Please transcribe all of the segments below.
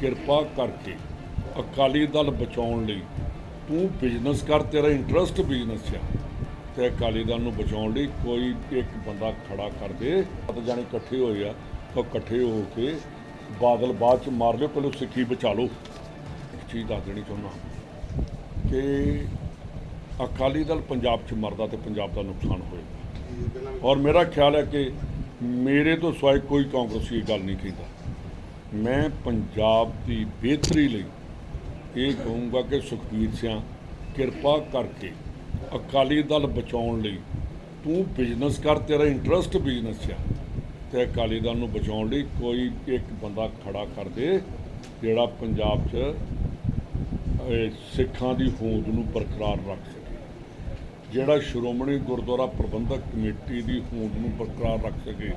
ਕਿਰਪਾ ਕਰਕੇ ਅਕਾਲੀ ਦਲ ਬਚਾਉਣ ਲਈ ਤੂੰ ਬਿਜ਼ਨਸ ਕਰ ਤੇਰਾ ਇੰਟਰਸਟ ਬਿਜ਼ਨਸ ਆ। ਤੇ ਅਕਾਲੀ ਦਲ ਨੂੰ ਬਚਾਉਣ ਲਈ ਕੋਈ ਇੱਕ ਬੰਦਾ ਖੜਾ ਕਰ ਦੇ। ਤਾਂ ਜਾਣੇ ਇਕੱਠੇ ਹੋਏ ਆ ਤਾਂ ਇਕੱਠੇ ਹੋ ਕੇ ਬਾਦਲ ਬਾਅਦ ਚ ਮਾਰ ਲਿਓ ਪਹਿਲਾਂ ਸਿੱਖੀ ਬਚਾ ਲਓ। ਇੱਕ ਚੀਜ਼ ਦੱਸ ਦੇਣੀ ਚਾਹੁੰਦਾ ਕਿ ਅਕਾਲੀ ਦਲ ਪੰਜਾਬ 'ਚ ਮਰਦਾ ਤੇ ਪੰਜਾਬ ਦਾ ਨੁਕਸਾਨ ਹੋਏਗਾ ਔਰ ਮੇਰਾ ਖਿਆਲ ਹੈ ਕਿ ਮੇਰੇ ਤੋਂ ਸਿਵਾਏ ਕੋਈ ਕਾਂਗਰਸੀ ਇਹ ਗੱਲ ਨਹੀਂ ਕਹਿੰਦਾ। ਮੈਂ ਪੰਜਾਬ ਦੀ ਬਿਹਤਰੀ ਲਈ ਇਹ ਕਹੂੰਗਾ ਕਿ ਸੁਖਬੀਰ ਸਿੰਘ ਕਿਰਪਾ ਕਰਕੇ ਅਕਾਲੀ ਦਲ ਬਚਾਉਣ ਲਈ ਤੂੰ ਬਿਜ਼ਨਸ ਕਰ, ਤੇਰਾ ਇੰਟਰਸਟ ਬਿਜ਼ਨਸ ਆ। ਤੇ ਅਕਾਲੀ ਦਲ ਨੂੰ ਬਚਾਉਣ ਲਈ ਕੋਈ ਇੱਕ ਬੰਦਾ ਖੜਾ ਕਰ ਦੇ, ਜਿਹੜਾ ਪੰਜਾਬ 'ਚ ਸਿੱਖਾਂ ਦੀ ਹੋਂਦ ਨੂੰ ਬਰਕਰਾਰ ਰੱਖ ਸਕੇ। ਜਿਹੜਾ ਸ਼੍ਰੋਮਣੀ ਗੁਰਦੁਆਰਾ ਪ੍ਰਬੰਧਕ ਕਮੇਟੀ ਦੀ ਹੋਂਦ ਨੂੰ ਬਰਕਰਾਰ ਰੱਖ ਸਕੇ।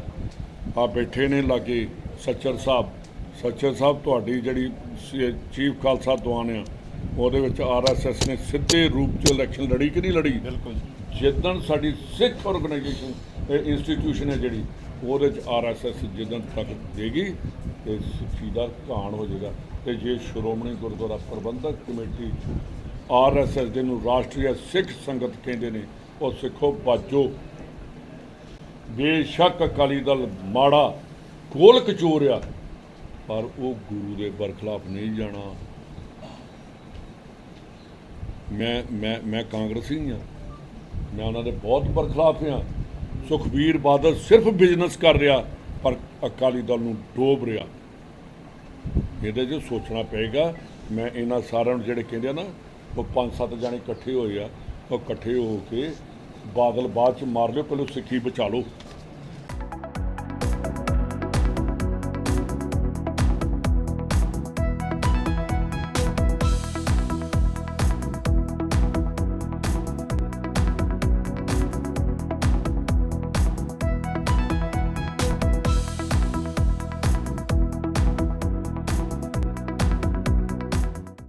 ਆ ਬੈਠੇ ਨੇ ਲਾਗੇ ਸੱਚਰ ਸਾਹਿਬ। ਸੱਚਰ ਸਾਹਿਬ ਤੁਹਾਡੀ ਜਿਹੜੀ ਚੀਫ ਖਾਲਸਾ ਦੀਵਾਨ ਆ ਉਹਦੇ ਵਿੱਚ ਆਰਐਸਐਸ ਨੇ ਸਿੱਧੇ ਰੂਪ 'ਚ ਇਲੈਕਸ਼ਨ ਲੜੀ ਕਿ ਨਹੀਂ ਲੜੀ? ਬਿਲਕੁਲ ਜਿੱਦਣ ਸਾਡੀ ਸਿੱਖ ਆਰਗੇਨਾਈਜੇਸ਼ਨ ਇੰਸਟੀਟਿਊਸ਼ਨ ਹੈ ਜਿਹੜੀ ਉਹਦੇ ਚ ਆਰਐਸਐਸ ਜਿੱਦਣ ਤੱਕ ਦੇਗੀ ਤੇ ਸਿੱਖੀ ਦਾ ਘਾਣ ਹੋ ਜਾਏਗਾ। ਤੇ ਜੇ ਸ਼੍ਰੋਮਣੀ ਗੁਰਦੁਆਰਾ ਪ੍ਰਬੰਧਕ ਕਮੇਟੀ ਆਰਐਸਐਸ ਦੇ ਨੂੰ ਰਾਸ਼ਟਰੀ ਸਿੱਖ ਸੰਗਤ ਕਹਿੰਦੇ ਨੇ ਉਹ ਸਿੱਖੋ ਬਾਜੋ। ਬੇਸ਼ੱਕ ਅਕਾਲੀ ਦਲ ਮਾੜਾ ਕੋਲ ਕਚੋਰਿਆ ਪਰ ਉਹ ਗੁਰੂ ਦੇ ਬਰਖਲਾਫ ਨਹੀਂ ਜਾਣਾ। ਮੈਂ ਮੈਂ ਮੈਂ ਕਾਂਗਰਸੀ ਹਾਂ। ਮੈਂ ਉਹਨਾਂ ਦੇ ਬਹੁਤ ਬਰਖਲਾਫ ਹਾਂ। ਸੁਖਬੀਰ ਬਾਦਲ ਸਿਰਫ ਬਿਜ਼ਨਸ ਕਰ ਰਿਹਾ, ਪਰ ਅਕਾਲੀ ਦਲ ਨੂੰ ਡੋਬ ਰਿਹਾ। ਇਹਦੇ 'ਚ ਸੋਚਣਾ ਪਏਗਾ। ਮੈਂ ਇਹਨਾਂ ਸਾਰਿਆਂ ਨੂੰ ਜਿਹੜੇ ਕਹਿੰਦੇ ਆ ਨਾ, ਉਹ ਪੰਜ ਸੱਤ ਜਾਣੇ ਇਕੱਠੇ ਹੋਏ ਆ, ਉਹ ਇਕੱਠੇ ਹੋ ਕੇ ਬਾਦਲ ਬਾਅਦ ਚ ਮਾਰ ਲਿਓ, ਪਹਿਲਾਂ ਸਿੱਖੀ ਬਚਾ ਲਓ।